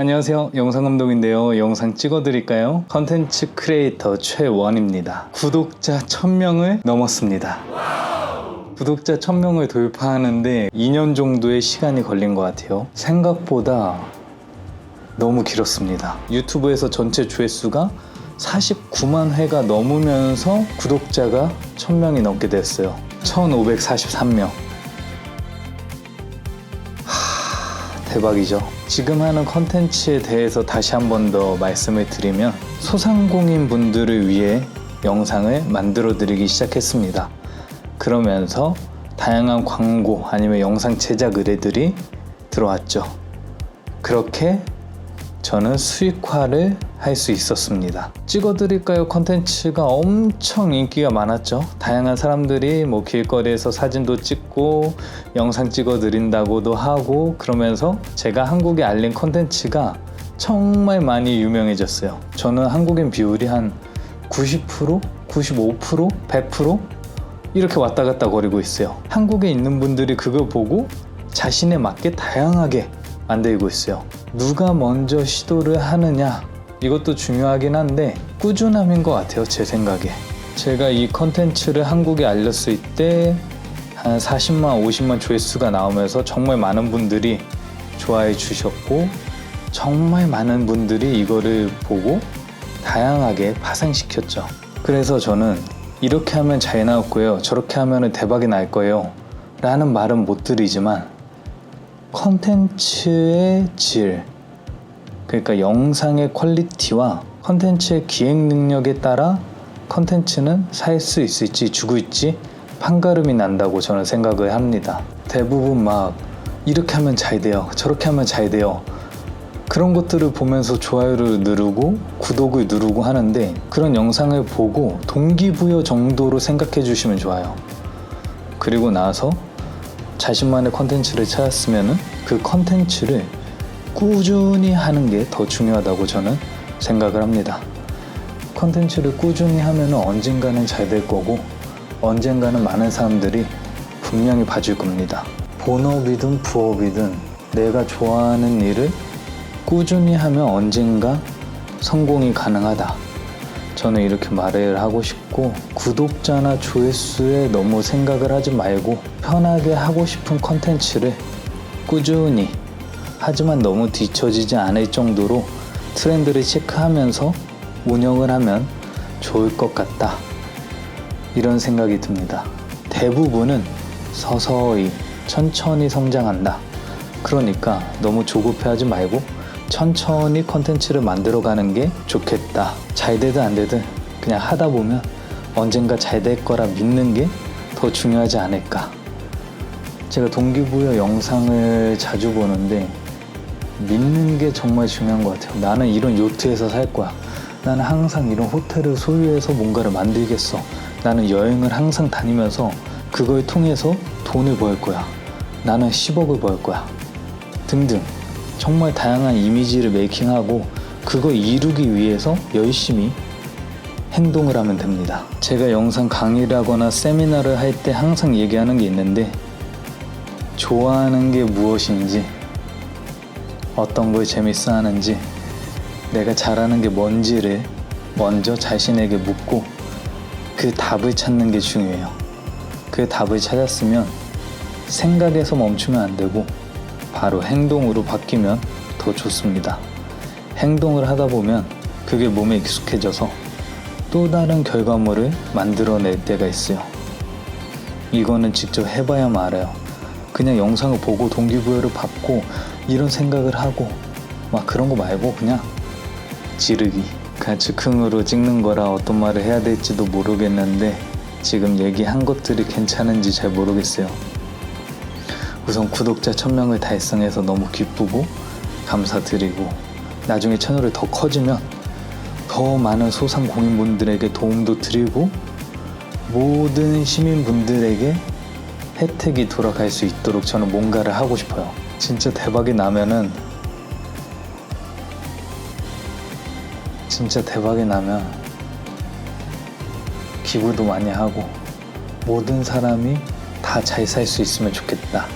안녕하세요. 영상감독인데요. 영상 찍어드릴까요? 컨텐츠 크리에이터 최원입니다. 구독자 1000명을 넘었습니다. 구독자 1000명을 돌파하는데 2년 정도의 시간이 걸린 것 같아요. 생각보다 너무 길었습니다. 유튜브에서 전체 조회수가 49만 회가 넘으면서 구독자가 1000명이 넘게 됐어요. 1543명. 대박이죠. 지금 하는 컨텐츠에 대해서 다시 한 번 더 말씀을 드리면 소상공인 분들을 위해 영상을 만들어 드리기 시작했습니다. 그러면서 다양한 광고 아니면 영상 제작 의뢰들이 들어왔죠. 그렇게 저는 수익화를 할 수 있었습니다. 찍어드릴까요? 컨텐츠가 엄청 인기가 많았죠. 다양한 사람들이 뭐 길거리에서 사진도 찍고 영상 찍어드린다고도 하고 그러면서 제가 한국에 알린 컨텐츠가 정말 많이 유명해졌어요. 저는 한국인 비율이 한 90%, 95%, 100% 이렇게 왔다 갔다 거리고 있어요. 한국에 있는 분들이 그거 보고 자신에 맞게 다양하게 만들고 있어요. 누가 먼저 시도를 하느냐 이것도 중요하긴 한데 꾸준함인 것 같아요 제 생각에. 제가 이 컨텐츠를 한국에 알렸을 때 한 40만 50만 조회수가 나오면서 정말 많은 분들이 좋아해 주셨고 정말 많은 분들이 이거를 보고 다양하게 파생시켰죠. 그래서 저는 이렇게 하면 잘 나왔고요 저렇게 하면 대박이 날 거예요 라는 말은 못 드리지만 컨텐츠의 질, 그러니까 영상의 퀄리티와 컨텐츠의 기획 능력에 따라 컨텐츠는 살 수 있을지 죽을지 판가름이 난다고 저는 생각을 합니다. 대부분 막 이렇게 하면 잘 돼요. 저렇게 하면 잘 돼요. 그런 것들을 보면서 좋아요를 누르고 구독을 누르고 하는데 그런 영상을 보고 동기부여 정도로 생각해 주시면 좋아요. 그리고 나서 자신만의 컨텐츠를 찾았으면 그 컨텐츠를 꾸준히 하는 게 더 중요하다고 저는 생각을 합니다. 컨텐츠를 꾸준히 하면 언젠가는 잘 될 거고 언젠가는 많은 사람들이 분명히 봐줄 겁니다. 본업이든 부업이든 내가 좋아하는 일을 꾸준히 하면 언젠가 성공이 가능하다. 저는 이렇게 말을 하고 싶고 구독자나 조회수에 너무 생각을 하지 말고 편하게 하고 싶은 컨텐츠를 꾸준히 하지만 너무 뒤처지지 않을 정도로 트렌드를 체크하면서 운영을 하면 좋을 것 같다. 이런 생각이 듭니다. 대부분은 서서히 천천히 성장한다. 그러니까 너무 조급해하지 말고 천천히 컨텐츠를 만들어가는 게 좋겠다. 잘 되든 안 되든 그냥 하다 보면 언젠가 잘 될 거라 믿는 게 더 중요하지 않을까. 제가 동기부여 영상을 자주 보는데 믿는 게 정말 중요한 것 같아요. 나는 이런 요트에서 살 거야. 나는 항상 이런 호텔을 소유해서 뭔가를 만들겠어. 나는 여행을 항상 다니면서 그걸 통해서 돈을 벌 거야. 나는 10억을 벌 거야. 등등. 정말 다양한 이미지를 메이킹하고 그거 이루기 위해서 열심히 행동을 하면 됩니다. 제가 영상 강의를 하거나 세미나를 할 때 항상 얘기하는 게 있는데 좋아하는 게 무엇인지 어떤 걸 재밌어 하는지 내가 잘하는 게 뭔지를 먼저 자신에게 묻고 그 답을 찾는 게 중요해요. 그 답을 찾았으면 생각에서 멈추면 안 되고 바로 행동으로 바뀌면 더 좋습니다. 행동을 하다 보면 그게 몸에 익숙해져서 또 다른 결과물을 만들어낼 때가 있어요. 이거는 직접 해봐야만 알아요. 그냥 영상을 보고 동기부여를 받고 이런 생각을 하고 막 그런 거 말고 그냥 지르기. 그냥 즉흥으로 찍는 거라 어떤 말을 해야 될지도 모르겠는데 지금 얘기한 것들이 괜찮은지 잘 모르겠어요. 우선 구독자 1000명을 달성해서 너무 기쁘고 감사드리고 나중에 채널이 더 커지면 더 많은 소상공인분들에게 도움도 드리고 모든 시민분들에게 혜택이 돌아갈 수 있도록 저는 뭔가를 하고 싶어요. 진짜 대박이 나면은 진짜 대박이 나면 기부도 많이 하고 모든 사람이 다 잘 살 수 있으면 좋겠다.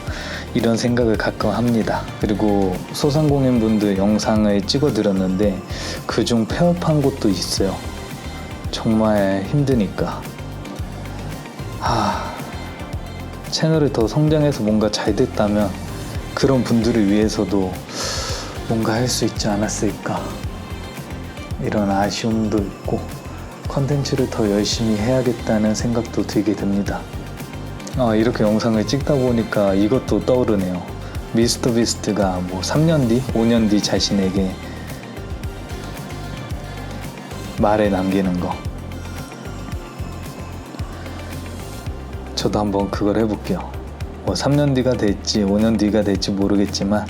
이런 생각을 가끔 합니다. 그리고 소상공인분들 영상을 찍어드렸는데 그중 폐업한 곳도 있어요. 정말 힘드니까. 하, 채널이 더 성장해서 뭔가 잘 됐다면 그런 분들을 위해서도 뭔가 할 수 있지 않았을까. 이런 아쉬움도 있고 컨텐츠를 더 열심히 해야겠다는 생각도 들게 됩니다. 아, 이렇게 영상을 찍다 보니까 이것도 떠오르네요. 미스터 비스트가 뭐 3년 뒤, 5년 뒤 자신에게 말에 남기는 거. 저도 한번 그걸 해볼게요. 뭐 3년 뒤가 될지 5년 뒤가 될지 모르겠지만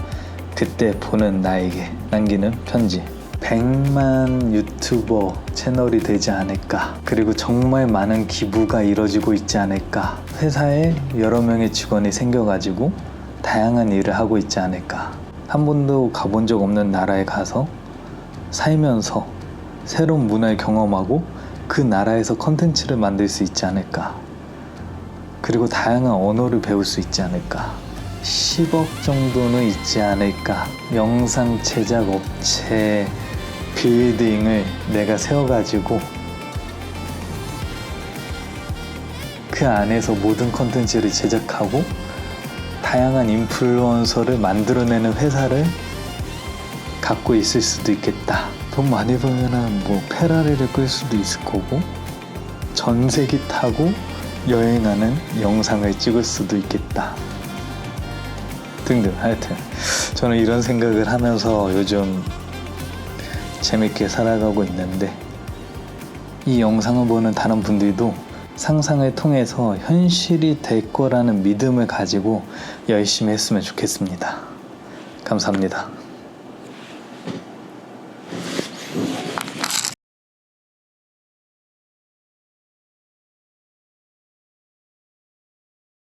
그때 보는 나에게 남기는 편지. 100만 유튜버 채널이 되지 않을까. 그리고 정말 많은 기부가 이뤄지고 있지 않을까. 회사에 여러 명의 직원이 생겨가지고 다양한 일을 하고 있지 않을까. 한 번도 가본 적 없는 나라에 가서 살면서 새로운 문화를 경험하고 그 나라에서 컨텐츠를 만들 수 있지 않을까. 그리고 다양한 언어를 배울 수 있지 않을까. 10억 정도는 있지 않을까. 영상 제작 업체 빌딩을 내가 세워가지고 그 안에서 모든 컨텐츠를 제작하고 다양한 인플루언서를 만들어내는 회사를 갖고 있을 수도 있겠다. 돈 많이 벌면은 뭐 페라리를 끌 수도 있을 거고 전세기 타고 여행하는 영상을 찍을 수도 있겠다. 등등 하여튼 저는 이런 생각을 하면서 요즘 재밌게 살아가고 있는데 이 영상을 보는 다른 분들도 상상을 통해서 현실이 될 거라는 믿음을 가지고 열심히 했으면 좋겠습니다. 감사합니다.